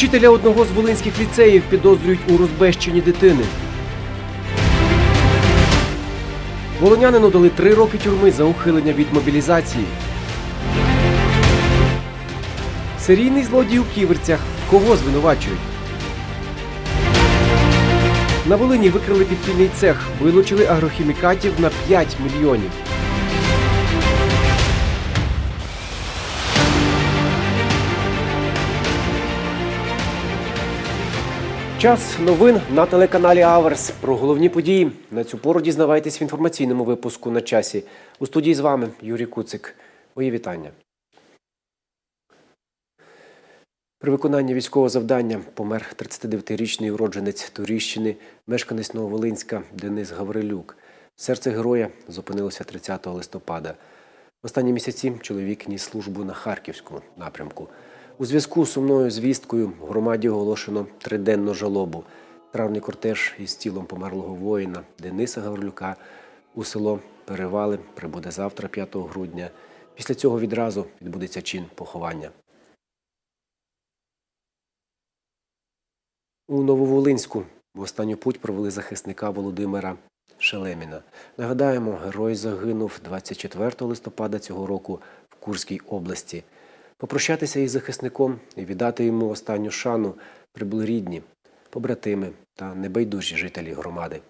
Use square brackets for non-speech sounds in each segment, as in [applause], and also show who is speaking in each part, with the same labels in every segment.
Speaker 1: Вчителя одного з волинських ліцеїв підозрюють у розбещенні дитини. Волонянину дали три роки тюрми за ухилення від мобілізації. Серійний злодій у ківерцях. Кого звинувачують? На Волині викрили підпільний цех, вилучили агрохімікатів на 5 мільйонів. Час новин на телеканалі Аверс. Про головні події на цю пору дізнавайтесь в інформаційному випуску на часі. У студії з вами Юрій Куцик. Мої вітання. При виконанні військового завдання помер 39-річний уродженець Туріщини, мешканець Нововолинська Денис Гаврилюк. Серце героя зупинилося 30 листопада. В останні місяці чоловік ніс службу на Харківському напрямку. У зв'язку з сумною звісткою громаді оголошено триденну жалобу. Травний кортеж із тілом померлого воїна Дениса Гаврилюка у село Перевали прибуде завтра, 5 грудня. Після цього відразу відбудеться чин поховання. У Нововолинську в останню путь провели захисника Володимира Шелеміна. Нагадаємо, герой загинув 24 листопада цього року в Курській області. Попрощатися із захисником і віддати йому останню шану прибули рідні, побратими та небайдужі жителі громади.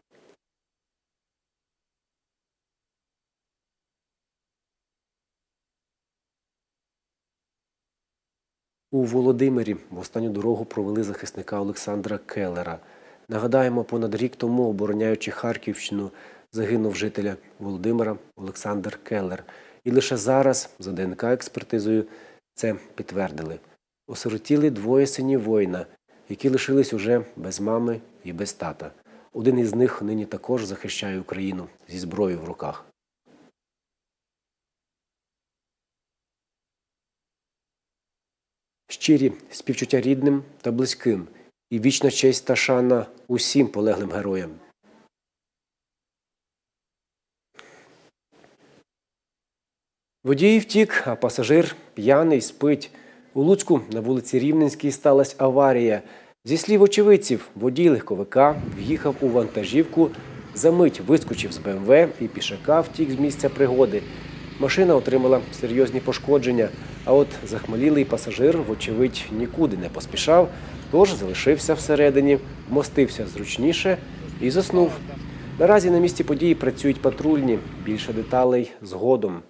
Speaker 1: У Володимирі в останню дорогу провели захисника Олександра Келлера. Нагадаємо, понад рік тому, обороняючи Харківщину, загинув жителя Володимира Олександр Келлер. І лише зараз, за ДНК-експертизою, це підтвердили. Осиротіли двоє синів воїна, які лишились уже без мами і без тата. Один із них нині також захищає Україну зі зброєю в руках. Щирі співчуття рідним та близьким і вічна честь та шана усім полеглим героям. Водій втік, а пасажир п'яний спить. У Луцьку на вулиці Рівненській сталася аварія. Зі слів очевидців, водій легковика в'їхав у вантажівку, замить вискочив з БМВ і пішака втік з місця пригоди. Машина отримала серйозні пошкодження, а от захмелілий пасажир, вочевидь, нікуди не поспішав, тож залишився всередині, вмостився зручніше і заснув. Наразі на місці події працюють патрульні. Більше деталей згодом.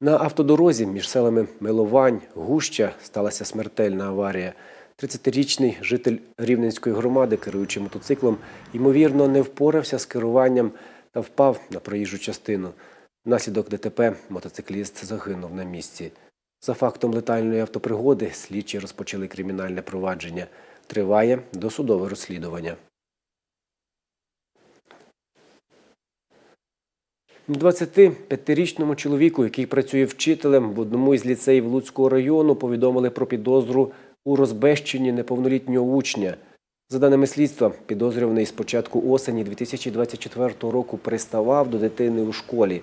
Speaker 1: На автодорозі між селами Миловань, Гуща сталася смертельна аварія. 30-річний житель Рівненської громади, керуючи мотоциклом, ймовірно, не впорався з керуванням та впав на проїжджу частину. Внаслідок ДТП мотоцикліст загинув на місці. За фактом летальної автопригоди слідчі розпочали кримінальне провадження. Триває досудове розслідування. 25-річному чоловіку, який працює вчителем в одному із ліцеїв Луцького району, повідомили про підозру у розбещенні неповнолітнього учня. За даними слідства, підозрюваний з початку осені 2024 року приставав до дитини у школі.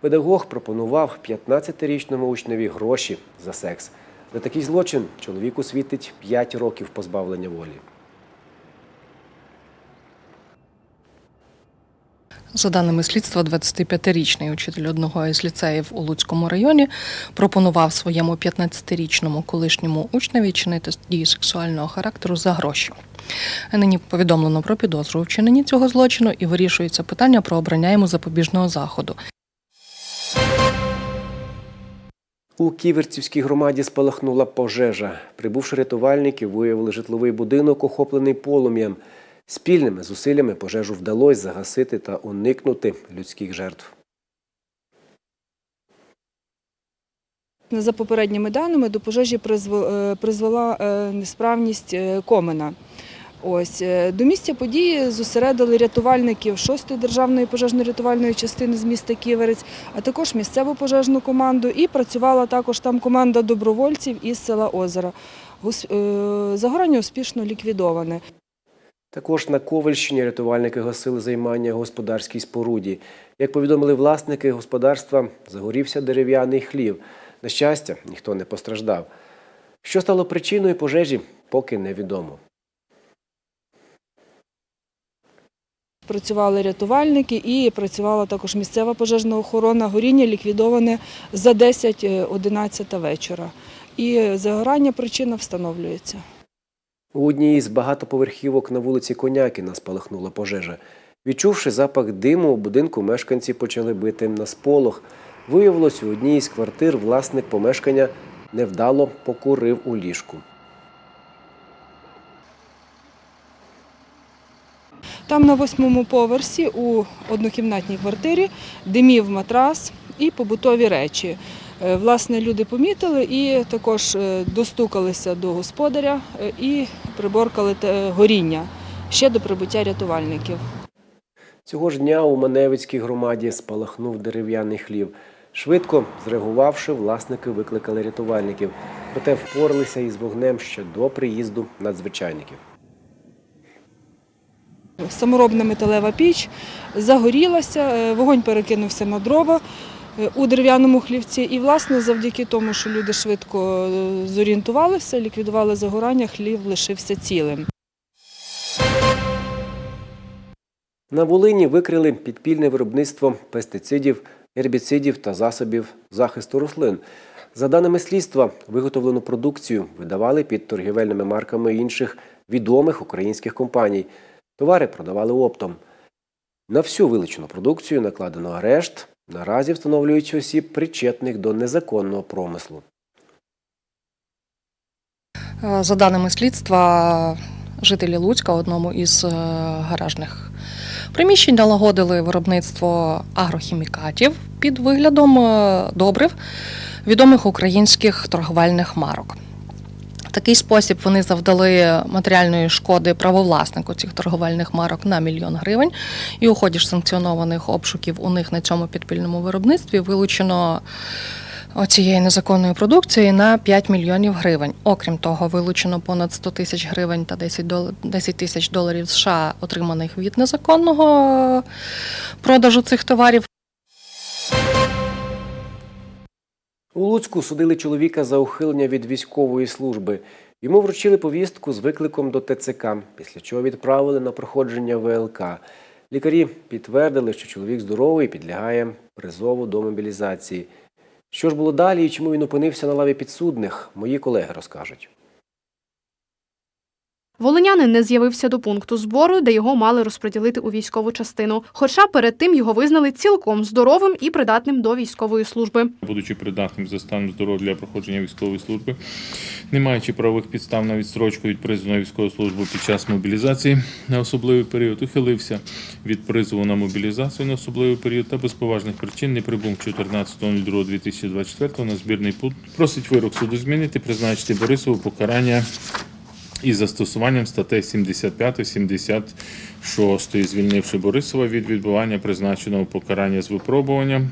Speaker 1: Педагог пропонував 15-річному учневі гроші за секс. За такий злочин чоловіку світить 5 років позбавлення волі.
Speaker 2: За даними слідства, 25-річний учитель одного із ліцеїв у Луцькому районі пропонував своєму 15-річному колишньому учневі чинити дії сексуального характеру за гроші. Нині повідомлено про підозру у вчиненні цього злочину і вирішується питання про обрання йому запобіжного заходу.
Speaker 1: У Ківерцівській громаді спалахнула пожежа. Прибувши рятувальники, виявили житловий будинок, охоплений полум'ям. Спільними зусиллями пожежу вдалося загасити та уникнути людських жертв.
Speaker 3: За попередніми даними до пожежі е, призвела е, несправність е, комина. Ось до місця події зосередили рятувальників 6-ї державної пожежно-рятувальної частини з міста Ківерець, а також місцеву пожежну команду. І працювала також там команда добровольців із села Озера. Загорання успішно ліквідоване.
Speaker 1: Також на Ковальщині рятувальники гасили займання господарській споруді. Як повідомили власники господарства, загорівся дерев'яний хлів. На щастя, ніхто не постраждав. Що стало причиною пожежі, поки невідомо.
Speaker 3: Працювали рятувальники і працювала також місцева пожежна охорона. Горіння ліквідоване за 10-11 вечора. І загорання причина встановлюється.
Speaker 1: У одній із багатоповерхівок на вулиці Конякіна спалахнула пожежа. Відчувши запах диму, у будинку мешканці почали бити на сполох. Виявилось, у одній із квартир власник помешкання невдало покурив у ліжку.
Speaker 3: Там на восьмому поверсі у однокімнатній квартирі димів матрас і побутові речі. Е, Власне, люди помітили і також е, достукалися до господаря е, і приборкали горіння ще до прибуття рятувальників.
Speaker 1: Цього ж дня у Маневицькій громаді спалахнув дерев'яний хлів. Швидко зреагувавши, власники викликали рятувальників, проте впоралися із вогнем ще до приїзду надзвичайників.
Speaker 3: Саморобна металева піч загорілася, вогонь перекинувся на дрова у дерев'яному хлівці. І, власне, завдяки тому, що люди швидко е, зорієнтувалися, ліквідували загорання, хлів лишився цілим.
Speaker 1: На Волині викрили підпільне виробництво пестицидів, гербіцидів та засобів захисту рослин. За даними слідства, виготовлену продукцію видавали під торгівельними марками інших відомих українських компаній. Товари продавали оптом. На всю вилучену продукцію накладено арешт. Наразі встановлюють осіб, причетних до незаконного промислу.
Speaker 2: Е, За даними слідства, жителі Луцька одному із е, гаражних приміщень налагодили виробництво агрохімікатів під виглядом е, добрив відомих українських торговельних марок. Такий спосіб вони завдали матеріальної шкоди правовласнику цих торговельних марок на мільйон гривень. І у ході ж санкціонованих обшуків у них на цьому підпільному виробництві вилучено цієї незаконної продукції на 5 мільйонів гривень. Окрім того, вилучено понад 100 тисяч гривень та 10 тисяч доларів США, отриманих від незаконного продажу цих товарів.
Speaker 1: У Луцьку судили чоловіка за ухилення від військової служби. Йому вручили повістку з викликом до ТЦК, після чого відправили на проходження ВЛК. Лікарі підтвердили, що чоловік здоровий і підлягає призову до мобілізації. Що ж було далі і чому він опинився на лаві підсудних, мої колеги розкажуть.
Speaker 4: Волинянин не з'явився до пункту збору, де його мали розподілити у військову частину. Хоча перед тим його визнали цілком здоровим і придатним до військової служби.
Speaker 5: будучи придатним за станом здоров'я для проходження військової служби, не маючи правових підстав на відстрочку від призову на військову службу під час мобілізації на особливий період, ухилився від призову на мобілізацію на особливий період та без поважних причин не прибув 14.02.2024 на збірний пункт. Просить вирок суду змінити, призначити Борисову покарання із застосуванням статей 75-76, звільнивши Борисова від відбування призначеного покарання з випробуванням,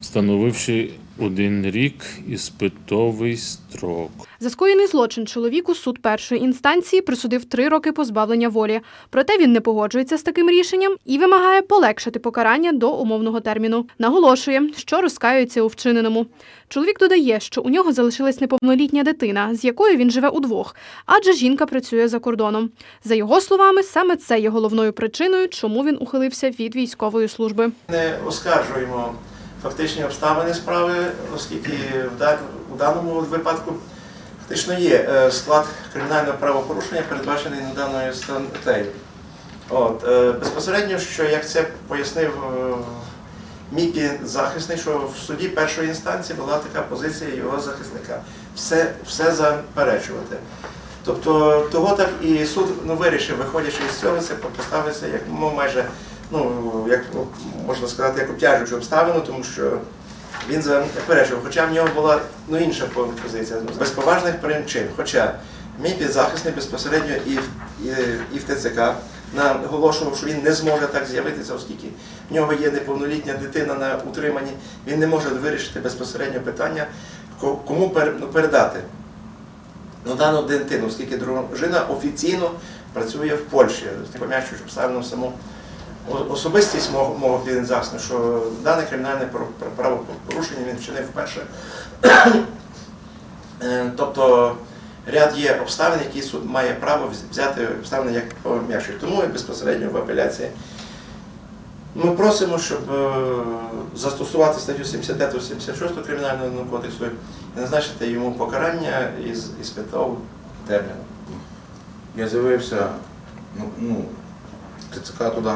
Speaker 5: встановивши один рік іспитовий строк.
Speaker 4: За скоєний злочин чоловіку суд першої інстанції присудив три роки позбавлення волі. Проте він не погоджується з таким рішенням і вимагає полегшити покарання до умовного терміну. Наголошує, що розкаюється у вчиненому. Чоловік додає, що у нього залишилась неповнолітня дитина, з якою він живе удвох, адже жінка працює за кордоном. За його словами, саме це є головною причиною, чому він ухилився від військової служби.
Speaker 6: Не оскаржуємо фактичні обставини справи, оскільки у даному випадку фактично є е, склад кримінального правопорушення, передбачений даною статтею. От, е, безпосередньо, що як це пояснив е, мій захисник, що в суді першої інстанції була така позиція його захисника. Все, все заперечувати. Тобто того так і суд ну, вирішив, виходячи із цього, це поставитися як ну, майже, ну, як ну, можна сказати, як обтяжуючу обставину, тому що він заперечував, хоча в нього була ну, інша позиція ну, без поважних причин. Хоча мій підзахисник безпосередньо і в, і, і в ТЦК наголошував, що він не зможе так з'явитися, оскільки в нього є неповнолітня дитина на утриманні, він не може вирішити безпосередньо питання, кому ну, передати ну, дану дитину, оскільки дружина офіційно працює в Польщі, пом'якшуючи обставину саму особистість мого, мого клієнтзасну, що дане кримінальне правопорушення він вчинив вперше. [coughs] Е, Тобто ряд є обставин, які суд має право взяти обставини як пом'якшують. Тому і безпосередньо в апеляції ми просимо, щоб е, застосувати статтю 79-76 Кримінального кодексу і назначити йому покарання із іспитового терміну.
Speaker 7: Я з'явився ну, ну, ТЦК туди,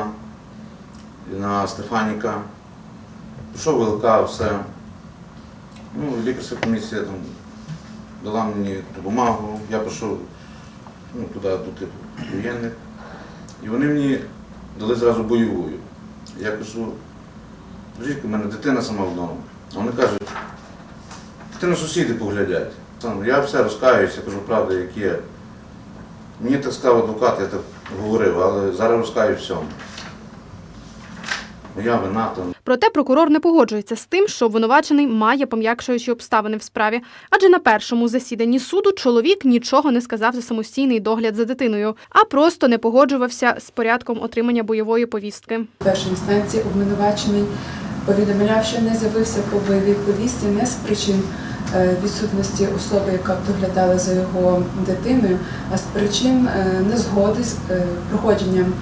Speaker 7: Стефаніка. Пішов ВЛК, все. Ну, лікарська комісія там дала мені бумагу, я пішов ну, туди, до типу воєнних. І вони мені дали зразу бойову. Я кажу, жінка, в мене дитина сама вдома. А вони кажуть, ти на сусіди поглядять. Я все розкаюся, кажу правду, як є. Мені так сказав адвокат, я так говорив, але зараз розкаю всьому. Моя вина там.
Speaker 4: Проте прокурор не погоджується з тим, що обвинувачений має пом'якшуючі обставини в справі. Адже на першому засіданні суду чоловік нічого не сказав за самостійний догляд за дитиною, а просто не погоджувався з порядком отримання бойової повістки.
Speaker 8: В першій інстанції обвинувачений повідомляв, що не з'явився по бойовій повісті не з причин е, відсутності особи, яка б доглядала за його дитиною, а з причин е, незгоди з е, проходженням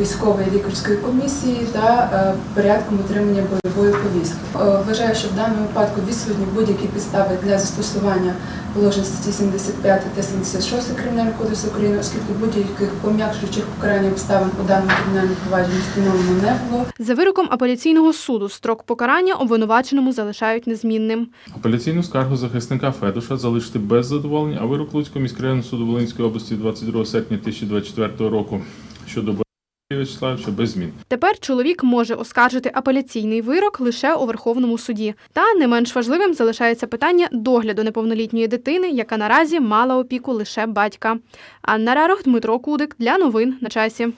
Speaker 8: військової лікарської комісії та е, порядком отримання бойової повістки. Е, Вважаю, що в даному випадку відсутні будь-які підстави для застосування положень статті 75 та 76 Кримінального кодексу України, оскільки будь-яких пом'якшуючих покарань обставин у даному кримінальному провадженні встановлено не було.
Speaker 4: За вироком апеляційного суду строк покарання обвинуваченому залишають незмінним.
Speaker 5: Апеляційну скаргу захисника Федуша залишити без задоволення, а вирок Луцького міськрайонного суду Волинської області 22 серпня 2024 року щодо Борисовича Вячеславовича без змін.
Speaker 4: Тепер чоловік може оскаржити апеляційний вирок лише у Верховному суді. Та не менш важливим залишається питання догляду неповнолітньої дитини, яка наразі мала опіку лише батька. Анна Рарох, Дмитро Кудик для новин на часі.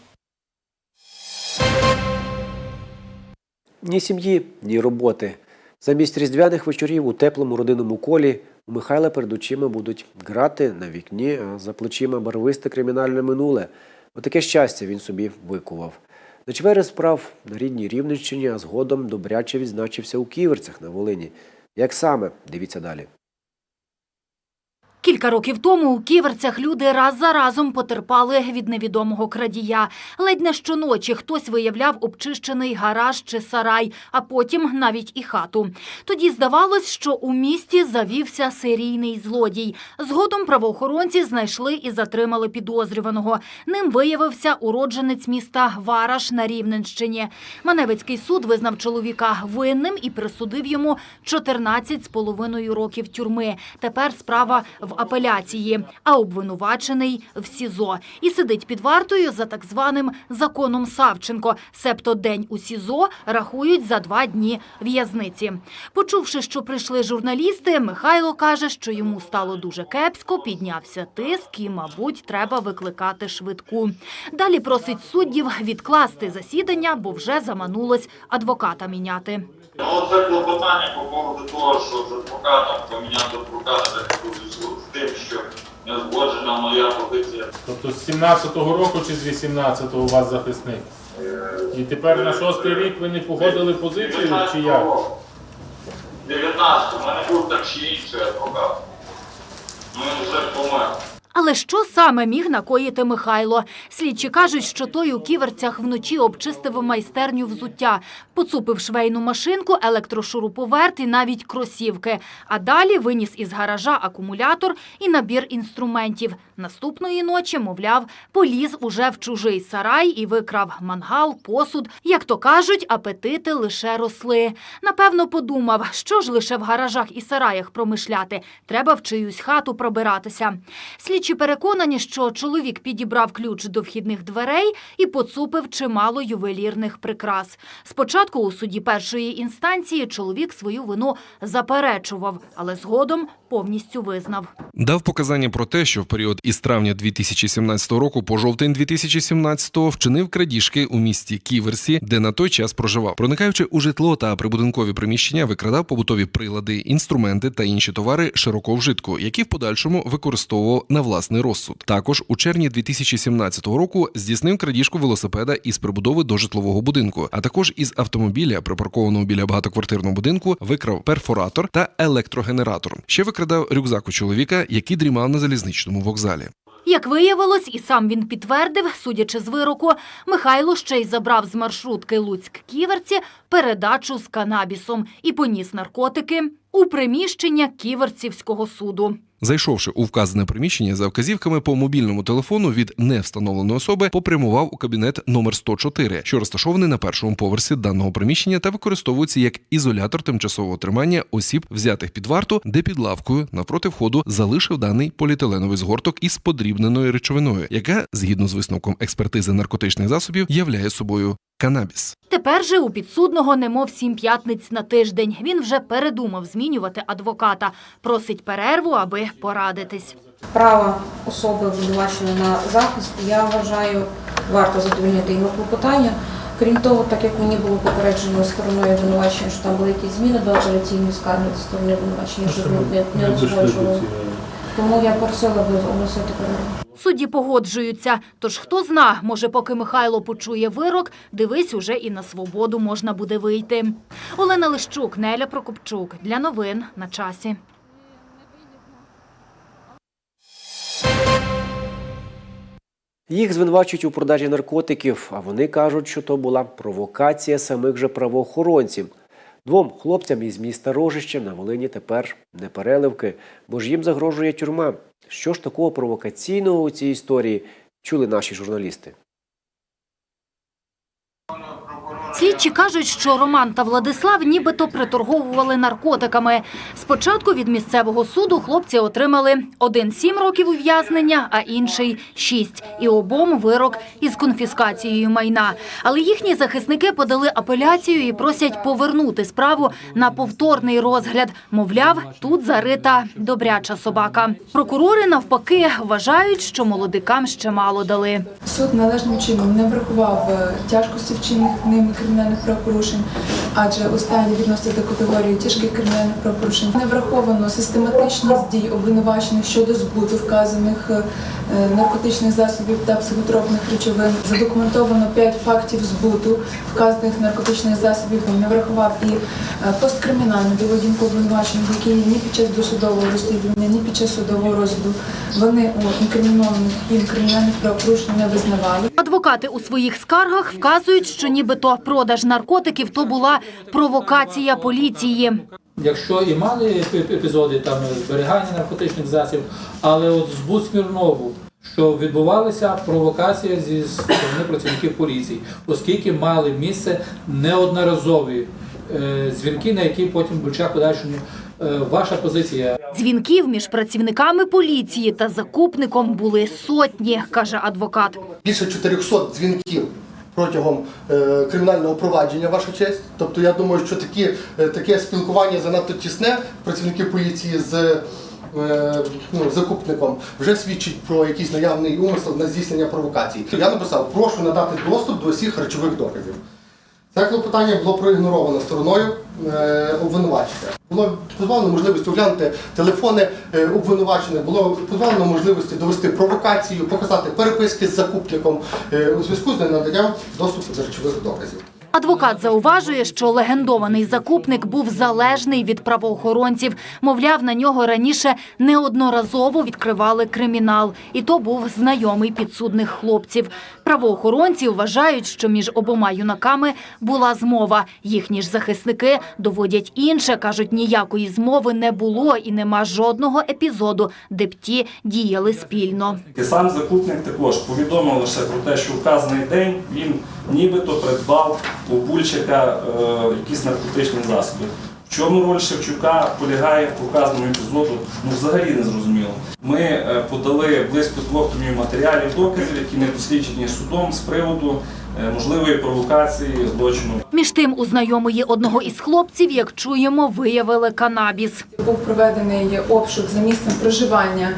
Speaker 1: Ні сім'ї, ні роботи. Замість різдвяних вечорів у теплому родинному колі у Михайла перед очима будуть грати на вікні, а за плечима барвисте кримінальне минуле. Отаке щастя він собі викував. На чвери справ на рідній Рівненщині, а згодом добряче відзначився у Ківерцях на Волині. Як саме? Дивіться далі.
Speaker 9: Кілька років тому у ківерцях люди раз за разом потерпали від невідомого крадія. Ледь не щоночі хтось виявляв обчищений гараж чи сарай, а потім навіть і хату. Тоді здавалось, що у місті завівся серійний злодій. Згодом правоохоронці знайшли і затримали підозрюваного. Ним виявився уродженець міста Вараш на Рівненщині. Маневицький суд визнав чоловіка винним і присудив йому 14 з половиною років тюрми. Тепер справа в апеляції, а обвинувачений в СІЗО. І сидить під вартою за так званим законом Савченко. Себто день у СІЗО рахують за два дні в'язниці. Почувши, що прийшли журналісти, Михайло каже, що йому стало дуже кепсько, піднявся тиск і, мабуть, треба викликати швидку. Далі просить суддів відкласти засідання, бо вже заманулось адвоката міняти.
Speaker 10: Ну, це клопотання по поводу того, що з адвокатом поміняти адвоката так з тим, що не узгоджена моя позиція.
Speaker 5: Тобто з 17-го року чи з 18-го у вас захисник? І тепер на шостий рік ви не погодили позицію чи як?
Speaker 10: 19-го, у мене був так чи інший адвокат. Ну, він все помер.
Speaker 9: Але що саме міг накоїти Михайло? Слідчі кажуть, що той у ківерцях вночі обчистив майстерню взуття, поцупив швейну машинку, електрошуруповерт і навіть кросівки. А далі виніс із гаража акумулятор і набір інструментів. Наступної ночі, мовляв, поліз уже в чужий сарай і викрав мангал, посуд. Як то кажуть, апетити лише росли. Напевно, подумав, що ж лише в гаражах і сараях промишляти. Треба в чиюсь хату пробиратися. Слідчі переконані, що чоловік підібрав ключ до вхідних дверей і поцупив чимало ювелірних прикрас. Спочатку у суді першої інстанції чоловік свою вину заперечував, але згодом повністю визнав.
Speaker 11: Дав показання про те, що в період із травня 2017 року по жовтень 2017 вчинив крадіжки у місті Ківерсі, де на той час проживав. Проникаючи у житло та прибудинкові приміщення, викрадав побутові прилади, інструменти та інші товари широко вжитку, які в подальшому використовував на власні власний розсуд. Також у червні 2017 року здійснив крадіжку велосипеда із прибудови до житлового будинку, а також із автомобіля, припаркованого біля багатоквартирного будинку, викрав перфоратор та електрогенератор. Ще викрадав рюкзак у чоловіка, який дрімав на залізничному вокзалі.
Speaker 9: Як виявилось, і сам він підтвердив, судячи з вироку, Михайло ще й забрав з маршрутки Луцьк-Ківерці передачу з канабісом і поніс наркотики у приміщення Ківерцівського суду.
Speaker 11: Зайшовши у вказане приміщення за вказівками по мобільному телефону від невстановленої особи, попрямував у кабінет номер 104, що розташований на першому поверсі даного приміщення та використовується як ізолятор тимчасового тримання осіб, взятих під варту, де під лавкою навпроти входу залишив даний поліетиленовий згорток із подрібненою речовиною, яка, згідно з висновком експертизи наркотичних засобів, являє собою канабіс.
Speaker 9: Тепер же у підсудного немов сім п'ятниць на тиждень. Він вже передумав змінювати адвоката. Просить перерву, аби порадитись.
Speaker 12: права особи обвинуваченої на захист, я вважаю, варто задовольнити його клопотання. Крім того, так як мені було попереджено стороною обвинувачення, що там були якісь зміни до апеляційної скарги зі сторони обвинувачення, що не, не узгоджували. Тому я просила би оголосити перерву.
Speaker 9: Судді погоджуються. Тож хто зна, може, поки Михайло почує вирок, дивись, уже і на свободу можна буде вийти. Олена Лищук, Неля Прокопчук. Для новин на часі.
Speaker 1: Їх звинувачують у продажі наркотиків, а вони кажуть, що то була провокація самих же правоохоронців. Двом хлопцям із міста Рожище на Волині тепер не переливки, бо ж їм загрожує тюрма. Що ж такого провокаційного у цій історії чули наші журналісти?
Speaker 9: Слідчі кажуть, що Роман та Владислав нібито приторговували наркотиками. Спочатку від місцевого суду хлопці отримали один сім років ув'язнення, а інший шість. І обом вирок із конфіскацією майна. Але їхні захисники подали апеляцію і просять повернути справу на повторний розгляд. Мовляв, тут зарита добряча собака. Прокурори навпаки вважають, що молодикам ще мало дали.
Speaker 8: Суд належним чином не врахував е, тяжкості вчинених ними кримінальних правопорушень, адже останні відносять до категорії тяжких кримінальних правопорушень. Не враховано систематичність дій обвинувачених щодо збуту вказаних е, наркотичних засобів та психотропних речовин. Задокументовано 5 фактів збуту вказаних наркотичних засобів. Не врахував і е, посткримінальну доведінку обвинувачених, які ні під час досудового розслідування, ні під час судового розгляду вони у інкримінованих їм кримінальних правопорушень не визнавали.
Speaker 9: Адвокати у своїх скаргах вказують, що нібито продаж наркотиків то була провокація поліції.
Speaker 13: Якщо і мали епі- епізоди там зберігання наркотичних засобів, але от збут Смірнову, що відбувалася провокація зі сторони працівників поліції, оскільки мали місце неодноразові е, дзвінки, на які потім час подальшому е, ваша позиція
Speaker 9: Дзвінків між працівниками поліції та закупником були сотні, каже адвокат.
Speaker 14: більше 400 дзвінків протягом е, кримінального провадження, ваша честь. Тобто я думаю, що такі, е, таке спілкування занадто тісне працівників поліції з е, ну, закупником вже свідчить про якийсь наявний умисел на здійснення провокацій. Я написав, прошу надати доступ до усіх речових доказів. Це клопотання було проігноровано стороною обвинувачення. Було позбавлено можливості оглянути телефони е, обвинувачених, було позбавлено можливості довести провокацію, показати переписки з закупником е, у зв'язку з ненаданням доступу до речових доказів.
Speaker 9: Адвокат зауважує, що легендований закупник був залежний від правоохоронців. Мовляв, на нього раніше неодноразово відкривали кримінал. І то був знайомий підсудних хлопців. Правоохоронці вважають, що між обома юнаками була змова. Їхні ж захисники доводять інше. Кажуть, ніякої змови не було і нема жодного епізоду, де б ті діяли спільно.
Speaker 15: І сам закупник також повідомив лише про те, що вказаний день він нібито придбав у Бульчика е, якісь наркотичні засоби. В чому роль Шевчука полягає по вказаному епізоду, ну взагалі не зрозуміло. Ми е, подали близько двох томів матеріалів доказів, які не досліджені судом з приводу е, можливої провокації злочину.
Speaker 9: Між тим, у знайомої одного із хлопців, як чуємо, виявили канабіс.
Speaker 8: Був проведений обшук за місцем проживання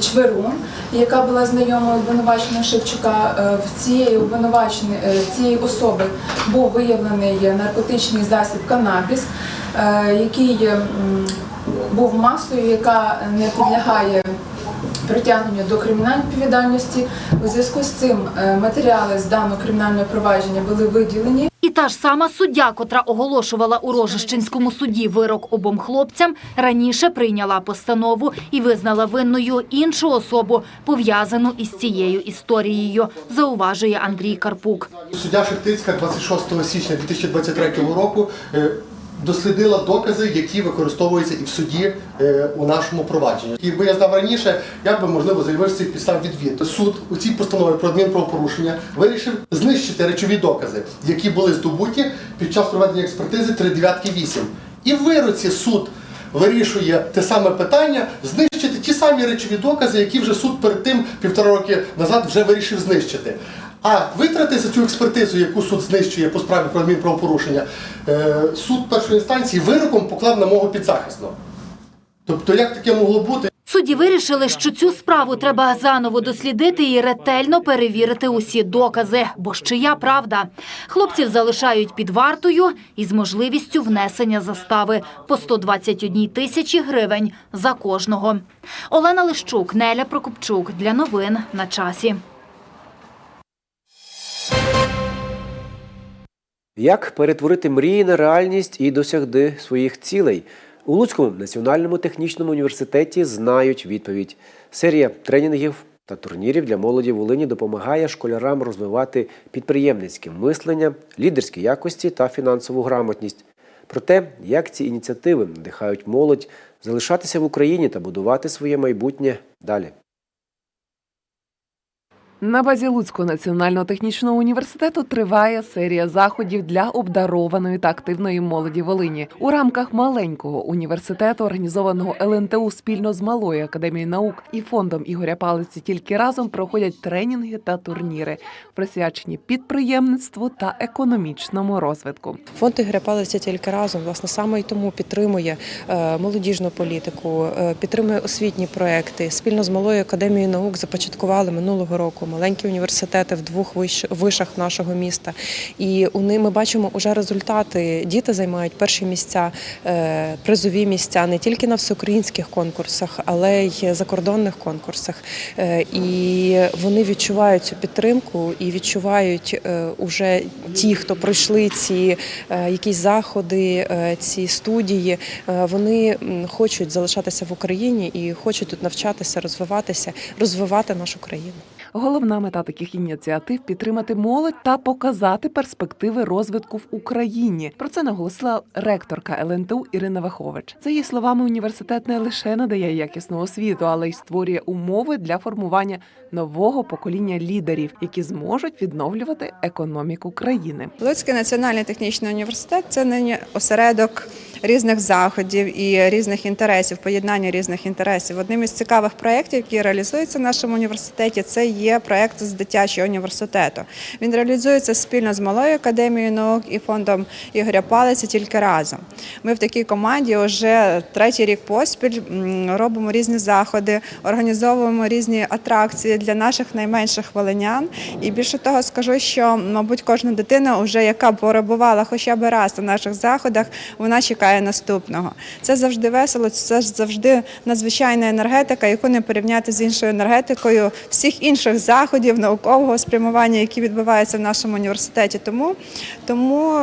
Speaker 8: Чверун, яка була знайомою обвинуваченого Шевчука. Е, В цієї обвинуваченої е, цієї особи був виявлений наркотичний засіб канабіс, е, який був масою, яка не підлягає притягнення до кримінальної відповідальності. У зв'язку з цим е, матеріали з даного кримінального провадження були виділені.
Speaker 9: І та ж сама суддя, котра оголошувала у Рожищенському суді вирок обом хлопцям, раніше прийняла постанову і визнала винною іншу особу, пов'язану із цією історією, зауважує Андрій Карпук.
Speaker 14: Суддя Шептицька 26 січня 2023 року е, дослідила докази, які використовуються і в суді е, у нашому провадженні. Якби я знав раніше, я б можливо заявив з цих підстав відвід. Суд у цій постанові про адмінправопорушення вирішив знищити речові докази, які були здобуті під час проведення експертизи 398. І в вироці суд вирішує те саме питання, знищити ті самі речові докази, які вже суд перед тим півтора роки назад вже вирішив знищити. А витрати за цю експертизу, яку суд знищує по справі про адмінправопорушення, е, суд першої інстанції вироком поклав на мого підзахисного. Тобто, як таке могло бути?
Speaker 9: Судді вирішили, що цю справу треба заново дослідити і ретельно перевірити усі докази, бо чия правда. Хлопців залишають під вартою із можливістю внесення застави по 121 тисячі гривень за кожного. Олена Лищук, Неля Прокопчук. Для новин на часі.
Speaker 1: Як перетворити мрії на реальність і досягти своїх цілей? У Луцькому національному технічному університеті знають відповідь. Серія тренінгів та турнірів для молоді Волині допомагає школярам розвивати підприємницьке мислення, лідерські якості та фінансову грамотність. Про те, як ці ініціативи надихають молодь залишатися в Україні та будувати своє майбутнє далі.
Speaker 16: На базі Луцького національного технічного університету триває серія заходів для обдарованої та активної молоді Волині. У рамках маленького університету, організованого ЛНТУ спільно з малою академією наук і фондом Ігоря Палиці тільки разом проходять тренінги та турніри, присвячені підприємництву та економічному розвитку.
Speaker 17: Фонд Ігоря Палиця тільки разом, власне, саме й тому підтримує е, молодіжну політику, е, підтримує освітні проекти. Спільно з малою академією наук започаткували минулого року маленькі університети в двох виш- вишах нашого міста. І у них ми бачимо уже результати. Діти займають перші місця, е, призові місця не тільки на всеукраїнських конкурсах, але й закордонних конкурсах. Е, І вони відчувають цю підтримку і відчувають е, уже ті, хто пройшли ці якісь заходи, ці студії. Вони хочуть залишатися в Україні і хочуть тут навчатися, розвиватися, розвивати нашу країну.
Speaker 16: Головна мета таких ініціатив підтримати молодь та показати перспективи розвитку в Україні. Про це наголосила ректорка ЛНТУ Ірина Вахович. За її словами, університет не лише надає якісну освіту, але й створює умови для формування нового покоління лідерів, які зможуть відновлювати економіку країни.
Speaker 18: Луцький національний технічний університет це нині осередок різних заходів і різних інтересів, поєднання різних інтересів. Одним із цікавих проєктів, які реалізуються в нашому університеті, це є проєкт з дитячого університету. Він реалізується спільно з малою академією наук і фондом Ігоря Палиця тільки разом. Ми в такій команді вже третій рік поспіль робимо різні заходи, організовуємо різні атракції для наших найменших волинян. І більше того, скажу, що мабуть кожна дитина, вже яка перебувала хоча б раз на наших заходах, вона чекає наступного. Це завжди весело, це завжди надзвичайна енергетика, яку не порівняти з іншою енергетикою всіх інших заходів наукового спрямування, які відбуваються в нашому університеті. Тому, тому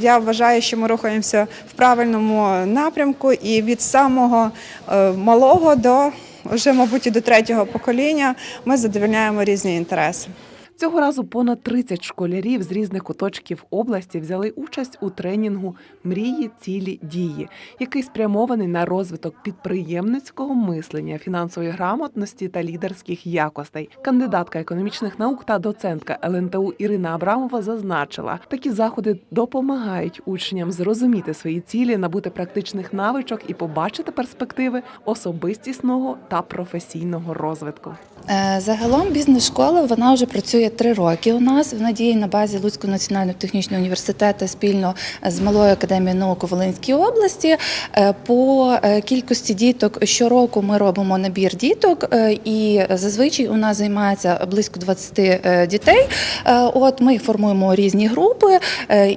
Speaker 18: я вважаю, що ми рухаємося в правильному напрямку і від самого е, малого до вже, мабуть, і до третього покоління ми задовольняємо різні інтереси.
Speaker 16: Цього разу понад 30 школярів з різних куточків області взяли участь у тренінгу Мрії, цілі дії, який спрямований на розвиток підприємницького мислення, фінансової грамотності та лідерських якостей. Кандидатка економічних наук та доцентка ЛНТУ Ірина Абрамова зазначила, такі заходи допомагають учням зрозуміти свої цілі, набути практичних навичок і побачити перспективи особистісного та професійного розвитку.
Speaker 19: Е, Загалом бізнес-школа вона вже працює три роки у нас. Вона діє на базі Луцького національного технічного університету спільно з Малою академією наук у Волинській області. Е, По е, кількості діток щороку ми робимо набір діток, е, і зазвичай у нас займається близько 20 е, дітей. От ми формуємо різні групи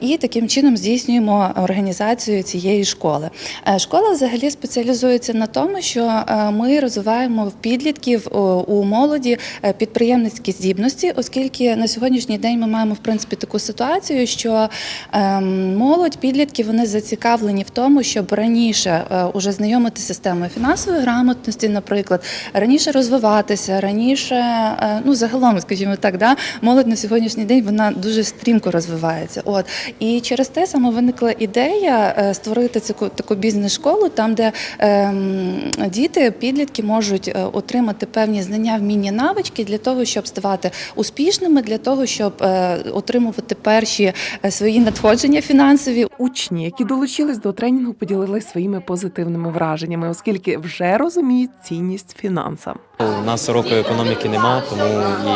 Speaker 19: і таким чином здійснюємо організацію цієї школи. Школа взагалі спеціалізується на тому, що ми розвиваємо в підлітків у молоді підприємницькі здібності, оскільки на сьогоднішній день ми маємо в принципі таку ситуацію, що ем, молодь, підлітки вони зацікавлені в тому, щоб раніше е, уже знайомити з системою фінансової грамотності, наприклад, раніше розвиватися, раніше, е, ну загалом, скажімо так, да, молодь на сьогоднішній день вона дуже стрімко розвивається. От і через те саме виникла ідея е, створити таку таку бізнес-школу, там, де ем, діти, підлітки можуть отримати певні знання, вміння, навички для того, щоб ставати успішними, для того, щоб е, отримувати перші е, свої надходження фінансові.
Speaker 16: Учні, які долучились до тренінгу, поділились своїми позитивними враженнями, оскільки вже розуміють цінність фінансам.
Speaker 20: У нас уроку економіки нема, тому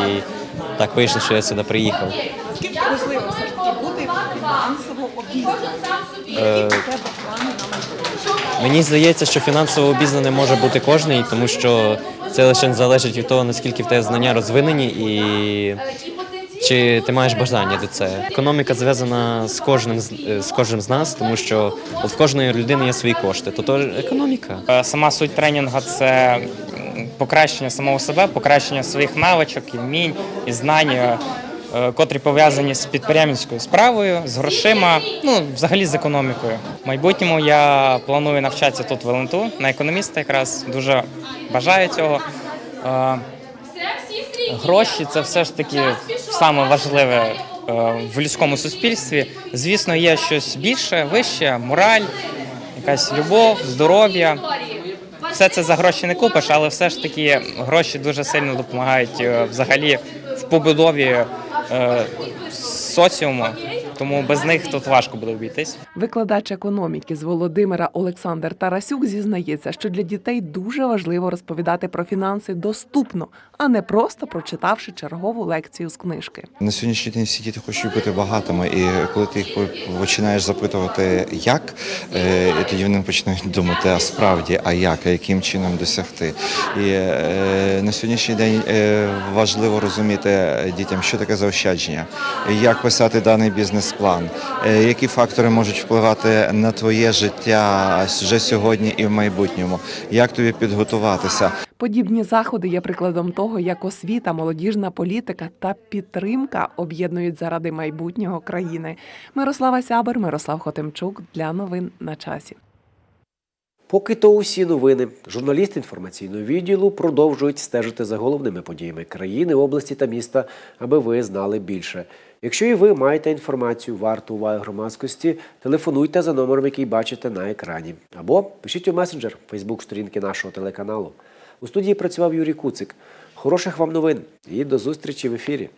Speaker 20: і так вийшло, що я сюди приїхав.
Speaker 16: Скільки важливо все ж таки бути фінансово обізнаним?
Speaker 20: Е, Мені здається, що фінансово обізнаний може бути кожний, тому що це лише залежить від того, наскільки в тебе знання розвинені і чи ти маєш бажання до цього. Економіка зв'язана з кожним з е, кожним з нас, тому що от в кожної людини є свої кошти. То то економіка.
Speaker 21: Е, Сама суть тренінгу це покращення самого себе, покращення своїх навичок, і вмінь і знань, котрі пов'язані з підприємницькою справою, з грошима, ну взагалі з економікою. В майбутньому я планую навчатися тут в ЛНТУ на економіста, якраз дуже бажаю цього. Е, Гроші це все ж таки саме важливе е, в людському суспільстві. Звісно, є щось більше, вище, мораль, якась любов, здоров'я. Все це за гроші не купиш, але все ж таки гроші дуже сильно допомагають е, взагалі в побудові е, соціуму. Тому без них тут важко буде обійтись.
Speaker 16: Викладач економіки з Володимира Олександр Тарасюк зізнається, що для дітей дуже важливо розповідати про фінанси доступно, а не просто прочитавши чергову лекцію з книжки.
Speaker 22: На сьогоднішній день всі діти хочуть бути багатими, і коли ти їх починаєш запитувати, як, е, тоді вони починають думати, а справді, а як, а яким чином досягти. І е, на сьогоднішній день е, важливо розуміти дітям, що таке заощадження, як писати даний бізнес-план, е, які фактори можуть впливати на твоє життя вже сьогодні і в майбутньому, як тобі підготуватися.
Speaker 16: Подібні заходи є прикладом того, як освіта, молодіжна політика та підтримка об'єднують заради майбутнього країни. Мирослава Сябер, Мирослав Хотимчук для новин на часі.
Speaker 1: Поки то усі новини. Журналісти інформаційного відділу продовжують стежити за головними подіями країни, області та міста, аби ви знали більше. Якщо і ви маєте інформацію варту уваги громадськості, телефонуйте за номером, який бачите на екрані, або пишіть у месенджер Фейсбук сторінки нашого телеканалу. У студії працював Юрій Куцик. Хороших вам новин і до зустрічі в ефірі.